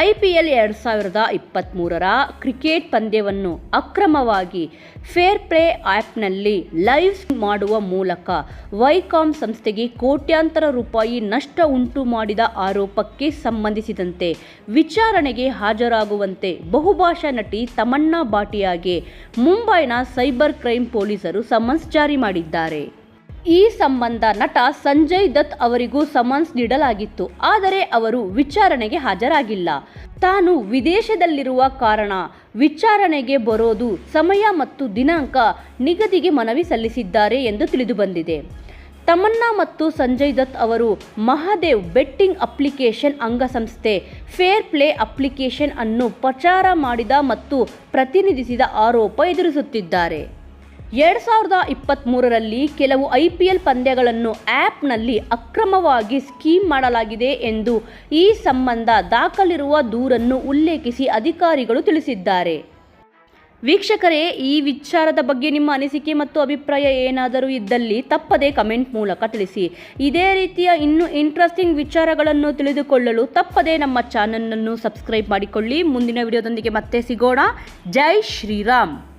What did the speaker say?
I P L ಎರಡು ಸಾವಿರದ ಇಪ್ಪತ್ತ್ಮೂರರ cricket ಪಂದ್ಯವನ್ನು ಅಕ್ರಮವಾಗಿ ಫೇರ್ ಪ್ಲೇ ಆ್ಯಪ್ನಲ್ಲಿ ಲೈವ್ ಮಾಡುವ ಮೂಲಕ ವೈಕಾಮ್ ಸಂಸ್ಥೆಗೆ ಕೋಟ್ಯಾಂತರ ರೂಪಾಯಿ ನಷ್ಟ ಉಂಟು ಮಾಡಿದ ಆರೋಪಕ್ಕೆ ಸಂಬಂಧಿಸಿದಂತೆ ವಿಚಾರಣೆಗೆ ಹಾಜರಾಗುವಂತೆ ಬಹುಭಾಷಾ ನಟಿ ತಮನ್ನಾ ಭಾಟಿಯಾಗೆ ಮುಂಬೈನ ಸೈಬರ್ ಕ್ರೈಮ್ ಪೊಲೀಸರು ಸಮನ್ಸ್ ಜಾರಿ ಮಾಡಿದ್ದಾರೆ. ಈ ಸಂಬಂಧ ನಟ ಸಂಜಯ್ ದತ್ ಅವರಿಗೂ ಸಮನ್ಸ್ ನೀಡಲಾಗಿತ್ತು. ಆದರೆ ಅವರು ವಿಚಾರಣೆಗೆ ಹಾಜರಾಗಿಲ್ಲ. ತಾನು ವಿದೇಶದಲ್ಲಿರುವ ಕಾರಣ ವಿಚಾರಣೆಗೆ ಬರೋದು, ಸಮಯ ಮತ್ತು ದಿನಾಂಕ ನಿಗದಿಗೆ ಮನವಿ ಸಲ್ಲಿಸಿದ್ದಾರೆ ಎಂದು ತಿಳಿದುಬಂದಿದೆ. ತಮನ್ನಾ ಮತ್ತು ಸಂಜಯ್ ದತ್ ಅವರು ಮಹಾದೇವ್ ಬೆಟ್ಟಿಂಗ್ ಅಪ್ಲಿಕೇಶನ್ ಅಂಗಸಂಸ್ಥೆ ಫೇರ್ ಪ್ಲೇ ಅಪ್ಲಿಕೇಶನ್ ಅನ್ನು ಪ್ರಚಾರ ಮಾಡಿದ ಮತ್ತು ಪ್ರತಿನಿಧಿಸಿದ ಆರೋಪ ಎದುರಿಸುತ್ತಿದ್ದಾರೆ. ಎರಡು ಸಾವಿರದ ಇಪ್ಪತ್ತ್ಮೂರರಲ್ಲಿ ಕೆಲವು ಐ ಪಿ ಎಲ್ ಪಂದ್ಯಗಳನ್ನು ಆ್ಯಪ್ನಲ್ಲಿ ಅಕ್ರಮವಾಗಿ ಸ್ಕೀಮ್ ಮಾಡಲಾಗಿದೆ ಎಂದು ಈ ಸಂಬಂಧ ದಾಖಲಿರುವ ದೂರನ್ನು ಉಲ್ಲೇಖಿಸಿ ಅಧಿಕಾರಿಗಳು ತಿಳಿಸಿದ್ದಾರೆ. ವೀಕ್ಷಕರೇ, ಈ ವಿಚಾರದ ಬಗ್ಗೆ ನಿಮ್ಮ ಅನಿಸಿಕೆ ಮತ್ತು ಅಭಿಪ್ರಾಯ ಏನಾದರೂ ಇದ್ದಲ್ಲಿ ತಪ್ಪದೇ ಕಮೆಂಟ್ ಮೂಲಕ ತಿಳಿಸಿ. ಇದೇ ರೀತಿಯ ಇನ್ನೂ ಇಂಟ್ರೆಸ್ಟಿಂಗ್ ವಿಚಾರಗಳನ್ನು ತಿಳಿದುಕೊಳ್ಳಲು ತಪ್ಪದೇ ನಮ್ಮ ಚಾನಲನ್ನು ಸಬ್ಸ್ಕ್ರೈಬ್ ಮಾಡಿಕೊಳ್ಳಿ. ಮುಂದಿನ ವಿಡಿಯೋದೊಂದಿಗೆ ಮತ್ತೆ ಸಿಗೋಣ. ಜೈ ಶ್ರೀರಾಮ್.